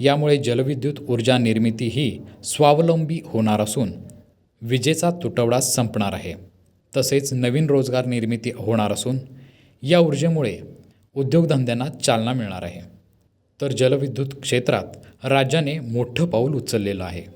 यामुळे जलविद्युत ऊर्जा निर्मिती ही स्वावलंबी होणार असून विजेचा तुटवडा संपणार आहे. तसेच नवीन रोजगार निर्मिती होणार असून या ऊर्जेमुळे उद्योगधंद्यांना चालना मिळणार आहे. तर जलविद्युत क्षेत्रात राज्याने मोठं पाऊल उचललेलं आहे.